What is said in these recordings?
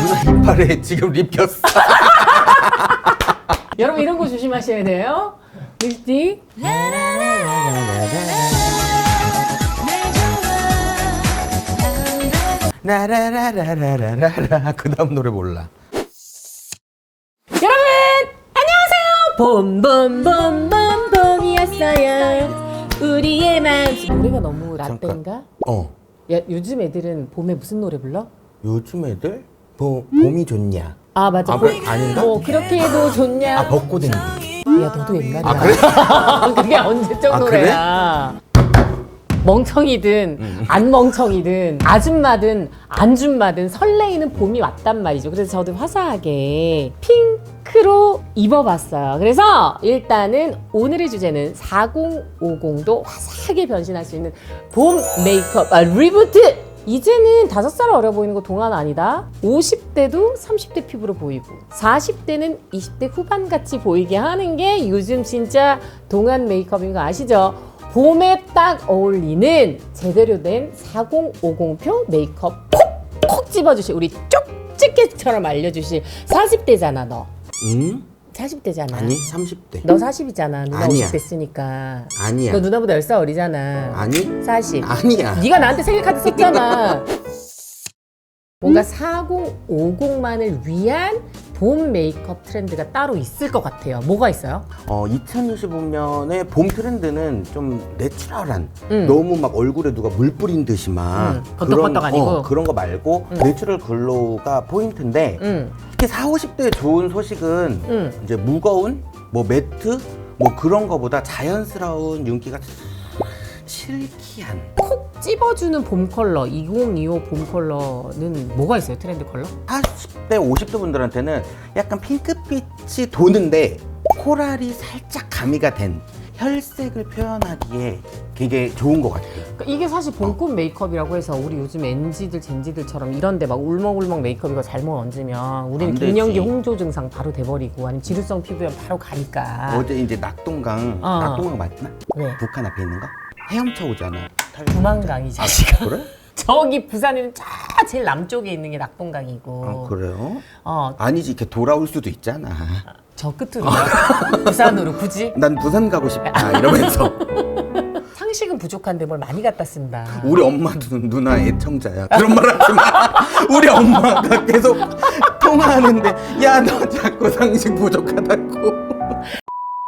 누나 이빨에 지금 립 꼈어. 여러분 이런 거 조심하셔야 돼요. 립스틱. 라라라라라라라. 그 다음 노래 몰라. 여러분 안녕하세요. 봄봄봄봄 봄이었어요. 우리의 마음. 노래가 너무 라떼인가? 어. 야 요즘 애들은 봄에 무슨 노래 불러? 요즘 애들 봄, 봄이 좋냐? 아 맞아. 아, 그래? 아닌가? 뭐 그렇게 해도 좋냐? 아 벚꽃행기. 야 너도 옛날이야. 아 그래? 그게 언제적 아, 노래야? 멍청이든 안 멍청이든 아줌마든 안줌마든 설레이는 봄이 왔단 말이죠. 그래서 저도 화사하게 핑크로 입어봤어요. 그래서 일단은 오늘의 주제는 4050도 화사하게 변신할 수 있는 봄 메이크업 아, 리부트 이제는 다섯 살 어려 보이는 거 동안 아니다. 50대도 30대 피부로 보이고 40대는 20대 후반 같이 보이게 하는 게 요즘 진짜 동안 메이크업인 거 아시죠? 봄에 딱 어울리는 제대로 된 4050표 메이크업 콕 콕 집어주실 우리 쪽집게처럼 알려주실 40대잖아 너. 응? 40대잖아. 아니 30대. 너 40이잖아. 누나 아니야. 50대 쓰니까. 아니야. 너 누나보다 10살 어리잖아. 아니? 40. 아니야. 네가 나한테 생일카드 썼잖아. 뭔가 4050만을 위한 봄 메이크업 트렌드가 따로 있을 것 같아요. 뭐가 있어요? 어 2025년의 봄 트렌드는 좀 내추럴한 음. 너무 막 얼굴에 누가 물 뿌린 듯이 막 음, 번떡번떡 아니고. 어, 그런 거 말고 내추럴 글로우가 포인트인데 응, 특히 4, 50대에 좋은 소식은 응. 이제 무거운 뭐 매트 뭐 그런 거보다 자연스러운 윤기가 실키한 콕 찝어주는 봄 컬러, 2025 봄 컬러는 뭐가 있어요? 트렌드 컬러? 40대 50대 분들한테는 약간 핑크빛이 도는데 코랄이 살짝 가미가 된 혈색을 표현하기에 되게 좋은 것 같아요 그러니까 이게 사실 봄꽃 메이크업이라고 해서 우리 요즘 NG들, 젠지들처럼 이런데 막 울먹울먹 메이크업 이거 잘못 얹으면 우리는 안 되지. 갱년기 홍조 증상 바로 돼버리고 아니면 지루성 피부염 바로 가니까 어제 이제 낙동강 어. 낙동강 맞나? 왜? 북한 앞에 있는 거? 헤엄쳐 오잖아 두만강 이 자식아. 그래? 저기 부산에는 저 제일 남쪽에 있는 게 낙동강이고. 아 그래요? 어, 아니지 이렇게 돌아올 수도 있잖아. 저 끝으로 부산으로 굳이? 난 부산 가고 싶다 이러면서. 상식은 부족한데 뭘 많이 갖다 쓴다. 우리 엄마도 누나 애청자야. 그런 말 하지 마. 우리 엄마가 계속 통화하는데 야 너 자꾸 상식 부족하다고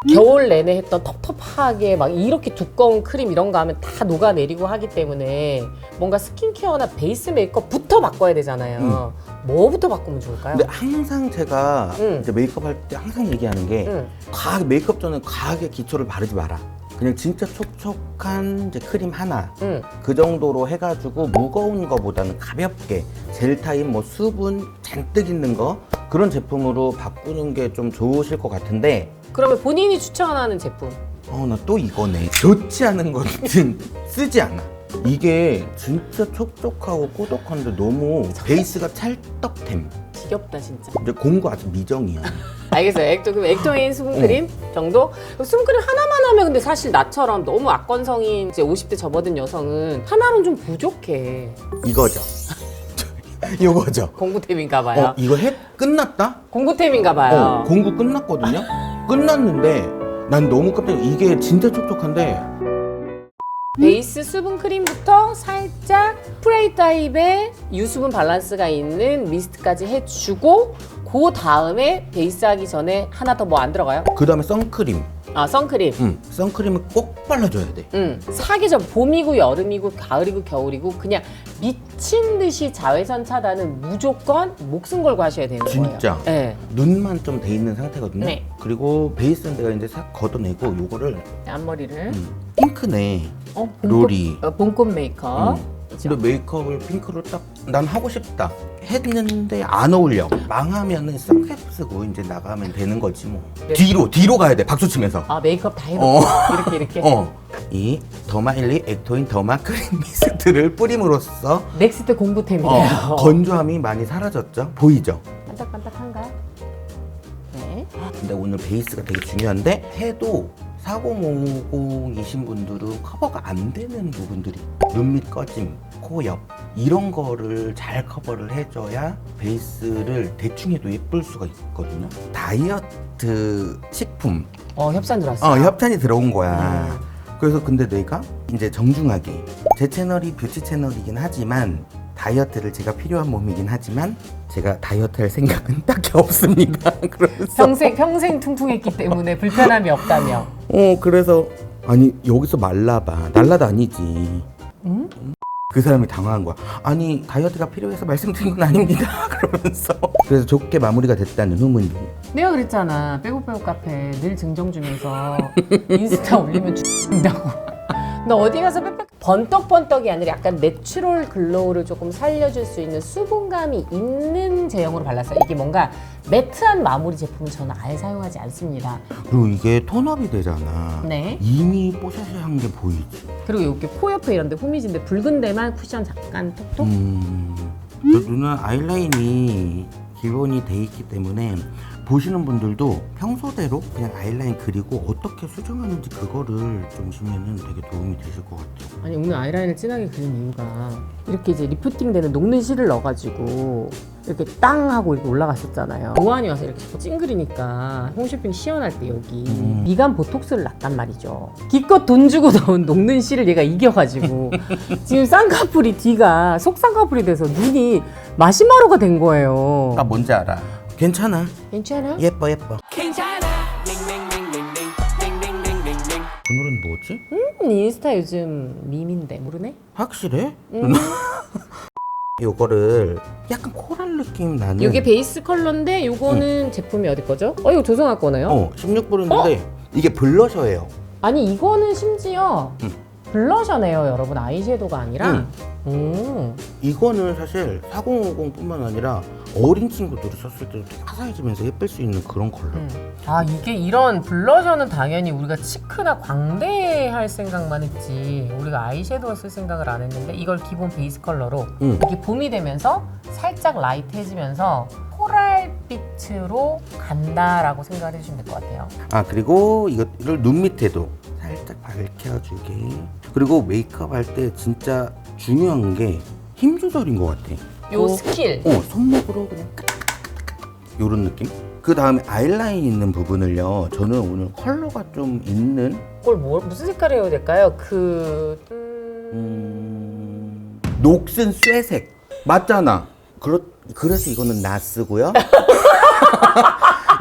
겨울 내내 했던 텁텁하게 막 이렇게 두꺼운 크림 이런 거 하면 다 녹아내리고 하기 때문에 뭔가 스킨케어나 베이스 메이크업부터 바꿔야 되잖아요 뭐부터 바꾸면 좋을까요? 근데 항상 제가 응. 이제 메이크업 할 때 항상 얘기하는 게 응. 과하게 메이크업 전에 과하게 기초를 바르지 마라 그냥 진짜 촉촉한 이제 크림 하나 응. 그 정도로 해가지고 무거운 거보다는 가볍게 젤 타입 뭐 수분 잔뜩 있는 거 그런 제품으로 바꾸는 게 좀 좋으실 것 같은데 그러면 본인이 추천하는 제품. 어 나 또 이거네. 좋지 않은 것은 쓰지 않아. 이게 진짜 촉촉하고 꼬독한데 너무 베이스가 찰떡템. 지겹다 진짜. 이제 공구 아직 미정이야. 알겠어요. 액토, 그럼 액토인 수분크림 정도? 수분크림 하나만 하면 근데 사실 나처럼 너무 악건성인 이제 50대 접어든 여성은 하나로는 좀 부족해. 이거죠. 이거죠. 공구템인가 봐요. 어 이거 해? 끝났다? 공구템인가 봐요. 어 공구 끝났거든요 끝났는데 난 너무 깜짝 이게 진짜 촉촉한데 베이스 수분 크림부터 살짝 프레이 타입의 유수분 밸런스가 있는 미스트까지 해주고 그 다음에 베이스 하기 전에 하나 더 뭐 안 들어가요? 그 다음에 선크림 아 선크림 응 선크림을 꼭 발라줘야 돼 음, 사계절 봄이고 여름이고 가을이고 겨울이고 그냥 미친 듯이 자외선 차단은 무조건 목숨 걸고 하셔야 되는 거예요. 진짜? 네. 눈만 좀 돼 있는 상태거든요 네. 그리고 베이스는 내가 이제 싹 걷어내고 요거를 앞머리를 음, 핑크네 어, 롤이. 어, 봄꽃 메이크업. 음. 근데 메이크업을 핑크로 딱 난 하고 싶다 했는데 안 어울려 망하면은 선캡 쓰고 이제 나가면 되는 거지 뭐 네. 뒤로 뒤로 가야 돼 박수 치면서 아 메이크업 다 해놓고 어. 이렇게 이렇게. 어. 이 더마일리 액토인 더마 크림 미스트를 뿌림으로써 넥스트 공구템이에요. 어, 건조함이 많이 사라졌죠 보이죠 반짝반짝한가요? 네. 근데 오늘 베이스가 되게 중요한데 해도 4050이신 분들은 커버가 안 되는 부분들이 눈밑 꺼짐, 코 옆, 이런 거를 잘 커버를 해줘야 베이스를 대충 해도 예쁠 수가 있거든요. 다이어트 식품 어 협찬 들어왔어. 어, 협찬이 들어온 거야. 그래서 근데 내가 이제 정중하게 제 채널이 뷰티 채널이긴 하지만 다이어트를 제가 필요한 몸이긴 하지만 제가 다이어트 할 생각은 딱히 없습니다. 그래서 평생 평생 퉁퉁했기 때문에 불편함이 없다며. 어 그래서 아니 여기서 말라봐 날라도 아니지. 응? 그 사람이 당황한 거야. 아니 다이어트가 필요해서 말씀드린 건 아닙니다. 그러면서 그래서 좋게 마무리가 됐다는 후문이. 내가 그랬잖아. 빼고빼고 카페 늘 증정 주면서 인스타 올리면 죽는다고. 너 어디 가서 빽빽 번떡번떡이 아니라 약간 내추럴 글로우를 조금 살려줄 수 있는 수분감이 있는 제형으로 발랐어요. 이게 뭔가 매트한 마무리 제품은 저는 아예 사용하지 않습니다. 그리고 이게 톤업이 되잖아. 네. 이미 뽀샤시한 게 보이지. 그리고 이렇게 코 옆에 이런데 후미진데 붉은 데만 쿠션 잠깐 톡톡. 음, 저 눈은 아이라인이 기본이 돼 있기 때문에 보시는 분들도 평소대로 그냥 아이라인 그리고 어떻게 수정하는지 그거를 좀 보시면은 되게 도움이 되실 것 같아요. 아니 오늘 아이라인을 진하게 그린 이유가 이렇게 이제 리프팅 되는 녹는 실을 넣어가지고 이렇게 땅 하고 이렇게 올라갔었잖아요. 보안이 와서 이렇게 자꾸 찡그리니까 홈쇼핑 시연할 때 여기 음. 미간 보톡스를 놨단 말이죠. 기껏 돈 주고 넣은 녹는 실을 얘가 이겨가지고 지금 쌍꺼풀이 뒤가 속쌍꺼풀이 돼서 눈이 마시마로가 된 거예요. 아 뭔지 알아. 괜찮아. 괜찮아? 예뻐 예뻐. 오늘은 뭐지? 음, 인스타 요즘 밈인데 모르네? 확실해? 음. 요거를 약간 코랄 느낌 나는. 이게 베이스 컬러인데 요거는 제품이 어디 거죠? 어 이거 조성할 거네요? 어 16불인데 이게 블러셔예요. 아니 이거는 심지어 응. 블러셔네요 여러분 아이섀도우가 아니라 응. 음. 이거는 사실 4050뿐만 아니라 어린 친구들이 썼을 때도 되게 화사해지면서 예쁠 수 있는 그런 컬러. 음. 아 이게 이런 블러셔는 당연히 우리가 치크나 광대할 생각만 했지 우리가 아이섀도우 쓸 생각을 안 했는데 이걸 기본 베이스 컬러로 응. 이렇게 봄이 되면서 살짝 라이트해지면서 코랄빛으로 간다라고 생각을 해주시면 될 것 같아요 아 그리고 이거를 눈 밑에도 살짝 밝혀주게. 그리고 메이크업 할 때 진짜 중요한 게 힘 조절인 것 같아. 요 어, 스킬 어 손목으로 그냥 요런 느낌. 그 다음에 아이라인 있는 부분을요. 저는 오늘 컬러가 좀 있는 그걸 뭐, 무슨 색깔 해야 될까요? 그... 음... 음, 녹슨 쇠색 맞잖아. 그렇 그래서 이거는 나 쓰고요.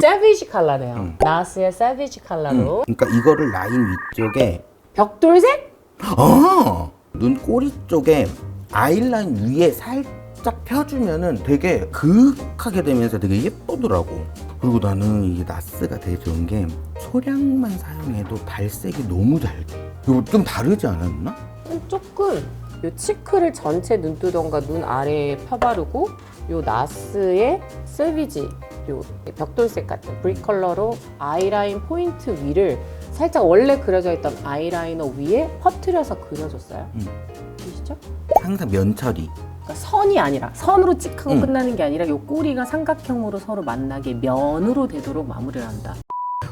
세비지 컬러네요. 음. 나스의 세비지 컬러로. 그러니까 이거를 라인 위쪽에 벽돌색? 어! 눈 꼬리 쪽에 아이라인 위에 살짝 펴주면은 되게 그윽하게 되면서 되게 예쁘더라고. 그리고 나는 이 나스가 되게 좋은 게 소량만 사용해도 발색이 너무 잘 돼. 이거 좀 다르지 않았나? 음, 조금 요 치크를 전체 눈두덩과 눈 아래에 펴바르고 요 나스의 세비지 요 벽돌색 같은 브릭 컬러로 아이라인 포인트 위를 살짝 원래 그려져 있던 아이라이너 위에 퍼트려서 그려줬어요. 음. 보시죠? 항상 면 처리. 그러니까 선이 아니라 선으로 찍하고 음. 끝나는 게 아니라 요 꼬리가 삼각형으로 서로 만나게 면으로 되도록 마무리를 한다.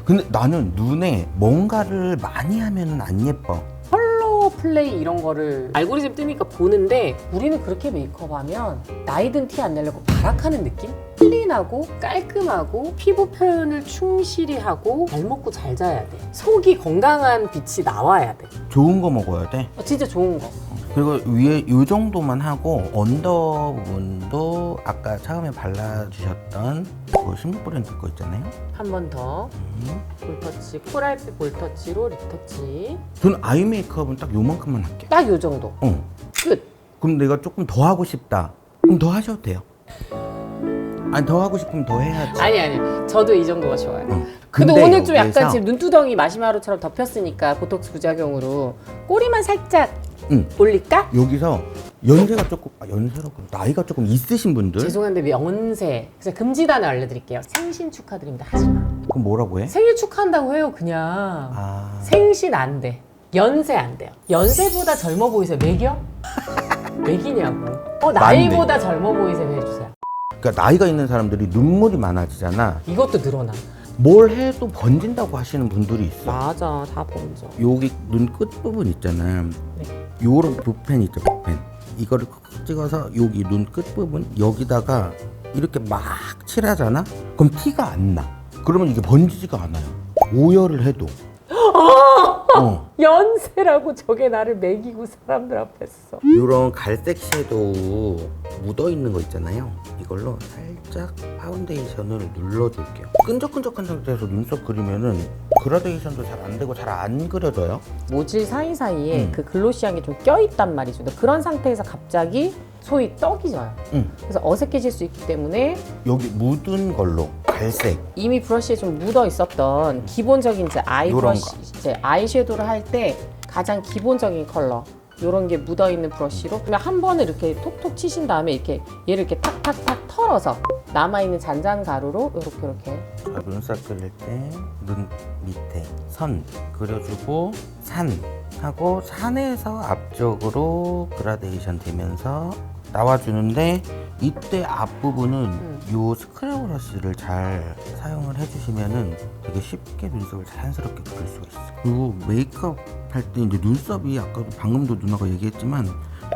근데 나는 눈에 뭔가를 많이 하면은 안 예뻐. 컬러 플레이 이런 거를 알고리즘 뜨니까 보는데 우리는 그렇게 메이크업하면 나이 든 티 안 내려고 발악하는 느낌? 클린하고 깔끔하고 피부 표현을 충실히 하고 잘 먹고 잘 자야 돼. 속이 건강한 빛이 나와야 돼. 좋은 거 먹어야 돼. 어, 진짜 좋은 거. 그리고 위에 이 정도만 하고 언더 부분도 아까 처음에 발라주셨던 그 16브랜드 거 있잖아요. 한 번 더 음. 볼터치, 코랄빛 볼터치로 립터치. 저는 아이 메이크업은 딱 요만큼만 할게. 딱요 정도. 어. 끝. 그럼 내가 조금 더 하고 싶다. 그럼 더 하셔도 돼요. 아니 더 하고 싶으면 더 해야지. 아니 아니. 저도 이 정도가 좋아요. 어. 근데, 오늘 좀 약간 지금 눈두덩이 마시마로처럼 덮였으니까 보톡스 부작용으로 꼬리만 살짝 응. 올릴까? 여기서 연세가 조금 아, 연세라고 나이가 조금 있으신 분들? 죄송한데 명세. 그래서 금지단을 알려드릴게요. 생신 축하드립니다. 하지마. 그럼 뭐라고 해? 생일 축하한다고 해요 그냥. 아. 생신 안돼. 연세 안 돼요. 연세보다 젊어 보이세요. 매겨? 매기냐고. 어 나이보다 젊어 보이세요. 해주세요. 그러니까 나이가 있는 사람들이 눈물이 많아지잖아. 이것도 늘어나. 뭘 해도 번진다고 하시는 분들이 있어. 맞아. 다 번져. 여기 눈 끝 부분 있잖아. 네. 요런 붓펜 있죠, 붓펜. 이거를 콕 찍어서 여기 눈 끝 부분 여기다가 이렇게 막 칠하잖아? 그럼 티가 안 나. 그러면 이게 번지지가 않아요. 오열을 해도. 어. 연세라고 저게 나를 매기고 사람들 앞에서. 이런 갈색 섀도우 묻어 있는 거 있잖아요. 이걸로 살짝 파운데이션을 눌러줄게요. 끈적끈적한 상태에서 눈썹 그리면은 그라데이션도 잘 안 되고 잘 안 그려져요. 모질 사이사이에 음. 그 글로시한 게 좀 껴있단 말이죠. 근데 그런 상태에서 갑자기 소위 떡이 져요. 응. 그래서 어색해질 수 있기 때문에 여기 묻은 걸로 갈색. 이미 브러쉬에 좀 묻어 있었던 기본적인 이제 아이 요런 브러쉬, 이제 아이섀도우를 할 때 가장 기본적인 컬러 요런 게 묻어 있는 브러쉬로 그냥 한 번에 이렇게 톡톡 치신 다음에 이렇게 얘를 이렇게 탁탁탁 털어서 남아 있는 잔잔 가루로 이렇게 이렇게 자, 눈썹 그릴 때 눈 밑에 선 그려주고 산 하고 산에서 앞쪽으로 그라데이션 되면서 나와주는데 이때 앞부분은 음. 요 스크래 브러쉬를 잘 사용을 해주시면은 되게 쉽게 눈썹을 자연스럽게 그릴 수가 있어요. 그리고 메이크업 할 때 이제 눈썹이 아까도 방금도 누나가 얘기했지만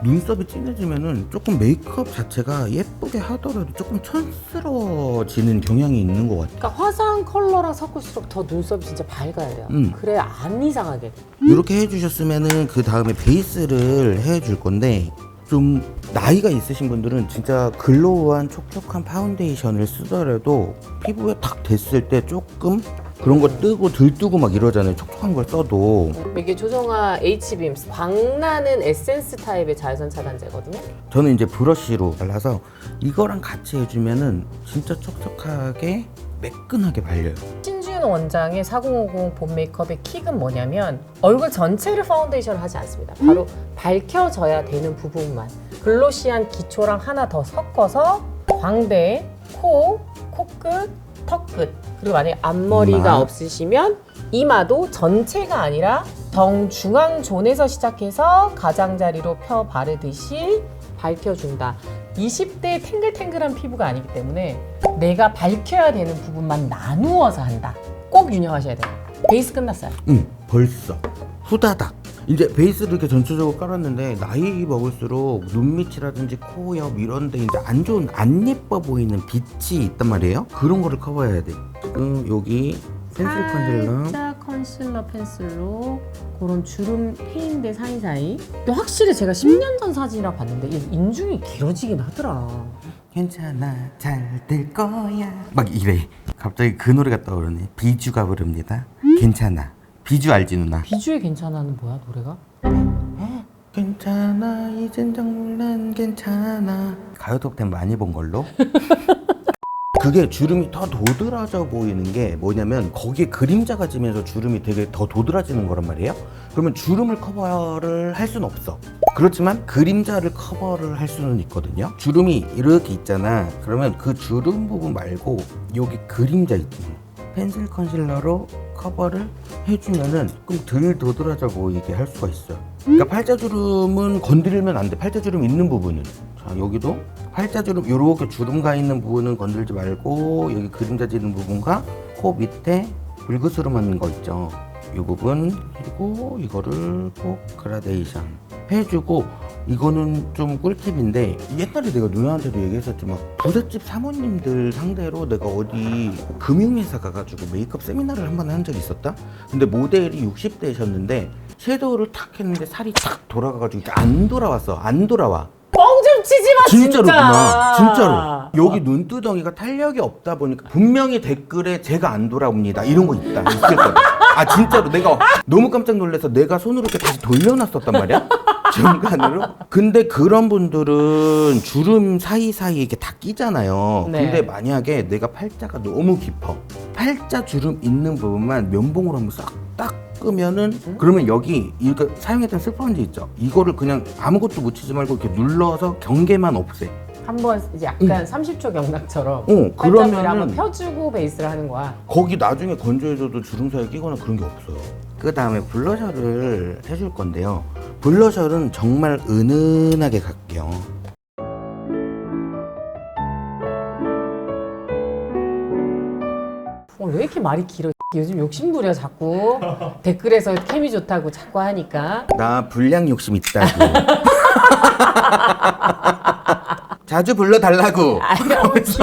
눈썹이 진해지면은 조금 메이크업 자체가 예쁘게 하더라도 조금 촌스러워지는 경향이 있는 것 같아요. 그러니까 화사한 컬러랑 섞을수록 더 눈썹이 진짜 밝아야 돼요 음. 그래야 안 이상하게 돼 이렇게 해주셨으면은 그 다음에 베이스를 해줄 건데 좀 나이가 있으신 분들은 진짜 글로우한 촉촉한 파운데이션을 쓰더라도 피부에 탁 됐을 때 조금 그런 거 뜨고 들뜨고 막 이러잖아요. 촉촉한 걸 써도. 이게 조정아 H빔 광나는 에센스 타입의 자외선 차단제거든요? 저는 이제 브러쉬로 발라서 이거랑 같이 해주면은 진짜 촉촉하게 매끈하게 발려요. 신주윤 원장의 4050 봄 메이크업의 킥은 뭐냐면 얼굴 전체를 파운데이션을 하지 않습니다. 바로 밝혀져야 되는 부분만. 글로시한 기초랑 하나 더 섞어서 광대, 코, 코끝, 턱끝 그리고 만약에 앞머리가 이마. 없으시면 이마도 전체가 아니라 정중앙 존에서 시작해서 가장자리로 펴 바르듯이 밝혀준다. 20대 탱글탱글한 피부가 아니기 때문에 내가 밝혀야 되는 부분만 나누어서 한다. 꼭 유념하셔야 돼요. 베이스 끝났어요. 응 벌써 후다닥. 이제 베이스를 이렇게 전체적으로 깔았는데 나이 먹을수록 눈밑이라든지 코 옆 이런 데 이제 안 좋은 안 예뻐 보이는 빛이 있단 말이에요. 그런 거를 커버해야 돼. 지금 여기 펜슬 컨실러 살짝 컨실러 펜슬로 그런 주름 페인대 사이사이. 근데 확실히 제가 10년 전 사진이라 봤는데 이 인중이 길어지긴 하더라. 괜찮아 잘 될 거야. 막 이래. 갑자기 그 노래가 떠오르네. 비주가 부릅니다. 괜찮아 비주 알지 누나? 비주얼 괜찮아는 뭐야 노래가? 괜찮아 이젠 정말 난 괜찮아. 가요톱텐 많이 본 걸로? 그게 주름이 더 도드라져 보이는 게 뭐냐면 거기에 그림자가 지면서 주름이 되게 더 도드라지는 거란 말이에요. 그러면 주름을 커버를 할 수는 없어. 그렇지만 그림자를 커버를 할 수는 있거든요. 주름이 이렇게 있잖아. 그러면 그 주름 부분 말고 여기 그림자 있지 펜슬 컨실러로 커버를 해주면은 조금 덜 도드라져 보이게 할 수가 있어요. 그러니까 팔자주름은 건드리면 안 돼. 팔자주름 있는 부분은. 자, 여기도 팔자주름, 요렇게 주름 가 있는 부분은 건들지 말고, 여기 그림자 지는 부분과 코 밑에 불그스름한 거 있죠. 이 부분, 그리고 이거를 꼭 그라데이션 해주고, 이거는 좀 꿀팁인데, 옛날에 내가 누나한테도 얘기했었지, 막, 부잣집 사모님들 상대로 내가 어디 금융회사 가가지고 메이크업 세미나를 한 번 한 적이 있었다? 근데 모델이 60대셨는데, 섀도우를 탁 했는데 살이 탁 돌아가가지고 안 돌아왔어. 안 돌아와. 뻥좀 치지 마 진짜로 진짜. 누나 진짜로 여기 눈두덩이가 탄력이 없다 보니까 분명히 댓글에 제가 안 돌아옵니다 이런 거 있다 있을 거다 아 진짜로 내가 너무 깜짝 놀라서 내가 손으로 이렇게 다시 돌려놨었단 말이야? 중간으로? 근데 그런 분들은 주름 사이사이에 이렇게 다 끼잖아요. 네. 근데 만약에 내가 팔자가 너무 깊어 팔자 주름 있는 부분만 면봉으로 한번 싹 닦으면은 그러면 여기 이거 사용했던 스펀지 있죠? 이거를 그냥 아무것도 묻히지 말고 이렇게 눌러서 경계만 없애 한번 이제 약간 30초 경락처럼 어, 그러면은- 한번 펴주고 베이스를 하는 거야. 거기 나중에 건조해줘도 주름 사이에 끼거나 그런 게 없어요. 그 다음에 블러셔를 해줄 건데요. 블러셔는 정말 은은하게 갈게요. 어, 왜 이렇게 말이 길어? 요즘 욕심부려 자꾸 댓글에서 케미 좋다고 자꾸 하니까 나 불량 욕심 있다고. 자주 불러달라고. 귀-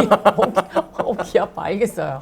어, 귀 아파. 알겠어요.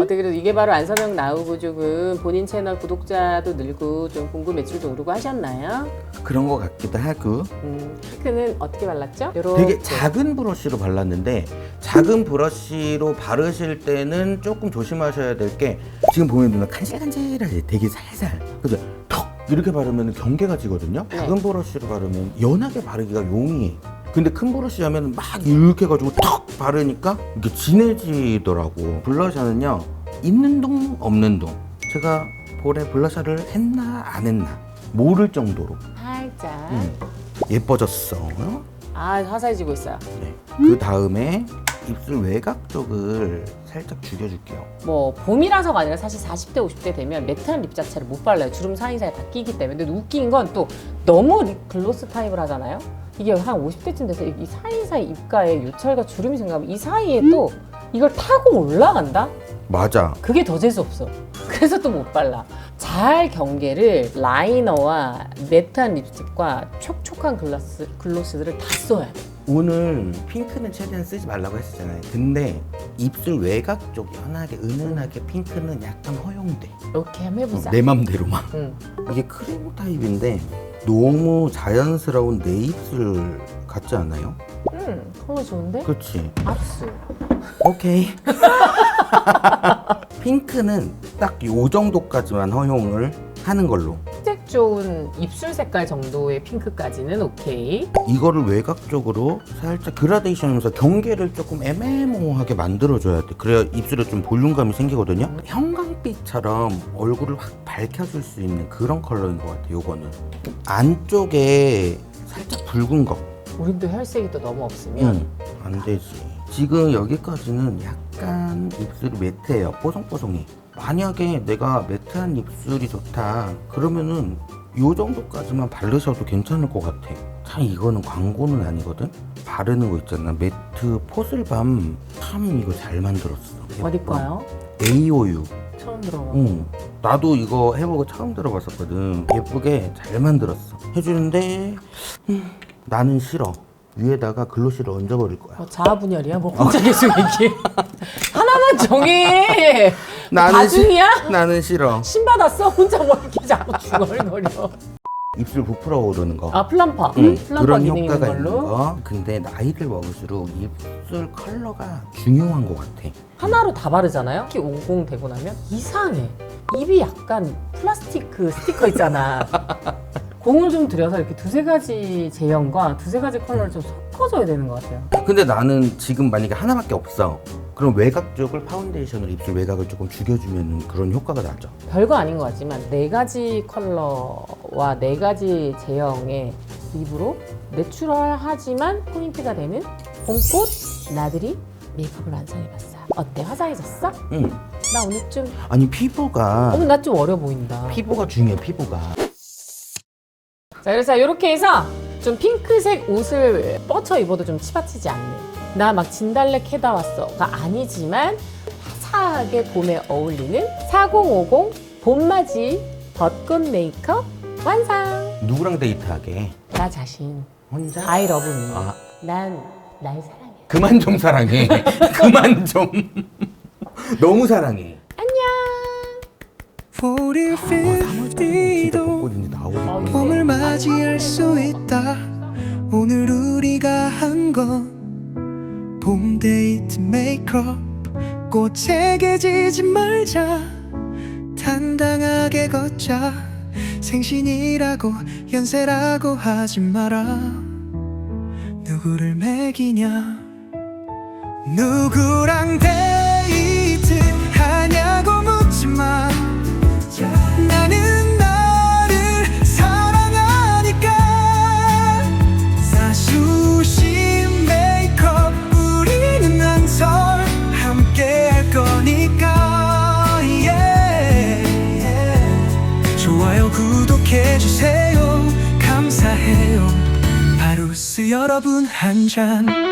어떻게 그래도 이게 바로 안서명 나오고 조금 본인 채널 구독자도 늘고 좀 공구 매출도 오르고 하셨나요? 그런 거 같기도 하고. 음, 핑크는 어떻게 발랐죠? 요렇게. 되게 작은 브러쉬로 발랐는데 작은 브러쉬로 바르실 때는 조금 조심하셔야 될 게 지금 보면 누나 간질간질하지 되게 살살 그죠 턱 이렇게 바르면 경계가 지거든요 네. 작은 브러쉬로 바르면 연하게 바르기가 용이해 근데 큰 브러쉬 하면 막 이렇게 해가지고 턱 바르니까 이게 진해지더라고 블러셔는요 있는 동 없는 동 제가 볼에 블러셔를 했나 안 했나 모를 정도로 살짝. 음, 예뻐졌어 아, 화사해지고 있어요. 네. 그 다음에 입술 외곽 쪽을 살짝 죽여줄게요. 뭐 봄이라서가 아니라 사실 40대 50대 되면 매트한 립 자체를 못 발라요 주름 사이사이 다 끼기 때문에 근데 웃긴 건 또 너무 립 글로스 타입을 하잖아요 이게 한 50대쯤 돼서 이 사이사이 입가에 요철과 주름이 생기면 이 사이에 또 이걸 타고 올라간다? 맞아. 그게 더 재수 없어 그래서 또 못 발라 잘 경계를 라이너와 매트한 립스틱과 촉촉한 글라스, 글로스들을 다 써야 돼 오늘 핑크는 최대한 쓰지 말라고 했었잖아요. 근데 입술 외곽 쪽 연하게 은은하게 핑크는 약간 허용돼. 이렇게 한번 해보자 내 맘대로만. 응. 이게 크림 타입인데 너무 자연스러운 내 입술 같지 않아요? 응, 컬러 좋은데? 그렇지. 압수 오케이. 핑크는 딱 요 정도까지만 허용을 하는 걸로. 색 좋은 입술 색깔 정도의 핑크까지는 오케이. 이거를 외곽 쪽으로 살짝 그라데이션 하면서 경계를 조금 애매모호하게 만들어줘야 돼. 그래야 입술에 좀 볼륨감이 생기거든요. 형광빛처럼 얼굴을 확 밝혀줄 수 있는 그런 컬러인 것 같아. 요거는 안쪽에 살짝 붉은 거. 우린도 혈색이 또 너무 없으면 응, 안 되지. 지금 여기까지는 약간 입술이 매트해요. 뽀송뽀송해. 만약에 내가 매트한 입술이 좋다. 그러면은 요 정도까지만 바르셔도 괜찮을 것 같아. 참 이거는 광고는 아니거든. 바르는 거 있잖아. 매트 포슬밤 참 이거 잘 만들었어. 어디 거요? AOU. 처음 들어봐. 응. 나도 이거 해보고 처음 들어봤었거든. 예쁘게 잘 만들었어. 해주는데 음, 나는 싫어. 위에다가 글로시를 얹어버릴 거야. 뭐 자아분열이야? 뭐 혼자 계속 얘기해. 하나만 정해. 나는 시- 다중이야? 나는 싫어. 신 받았어? 혼자 뭐 이렇게 자꾸 중얼거려. 입술 부풀어 오르는 거. 아 플럼퍼. 응, 플럼퍼 그런 기능 있는 효과가 있는 걸로. 거. 근데 나이를 먹을수록 입술 컬러가 중요한 것 같아. 하나로 다 바르잖아요. 특히 50 되고 나면 이상해. 입이 약간 플라스틱 그 스티커 있잖아. 공을 좀 들여서 이렇게 두세 가지 제형과 두세 가지 컬러를 좀 섞어줘야 되는 것 같아요. 근데 나는 지금 만약에 하나밖에 없어. 그럼 외곽 쪽을 파운데이션으로 입술 외곽을 조금 죽여주면 그런 효과가 나죠. 별거 아닌 것 같지만 네 가지 컬러와 네 가지 제형의 립으로 내추럴하지만 포인트가 되는 봄꽃 나들이 메이크업을 완성해봤어. 어때? 화사해졌어? 응. 나 오늘 좀 아니 피부가 어머 나좀 어려 보인다. 피부가 중요해 피부가. 자 그래서 이렇게 해서 좀 핑크색 옷을 뻗쳐 입어도 좀 치받치지 않는 나 막 진달래 캐다 왔어가 아니지만 화사하게 봄에 어울리는 4050 봄맞이 벚꽃 메이크업 완성 누구랑 데이트하게? 나 자신 혼자? I love me 아. 난날 사랑해 그만 좀 사랑해. 그만 좀. 너무 사랑해. 우리 어, 3월달에 진짜 50도 벚꽃인지 나오겠네. 어, 봄을 맞이할 수 있다 오늘 우리가 한건 봄 데이트 메이크업 꽃에 개지지 말자. 당당하게 걷자. 생신이라고 연세라고 하지 마라. 누구를 매기냐? 누구랑 데이트 하냐고 한잔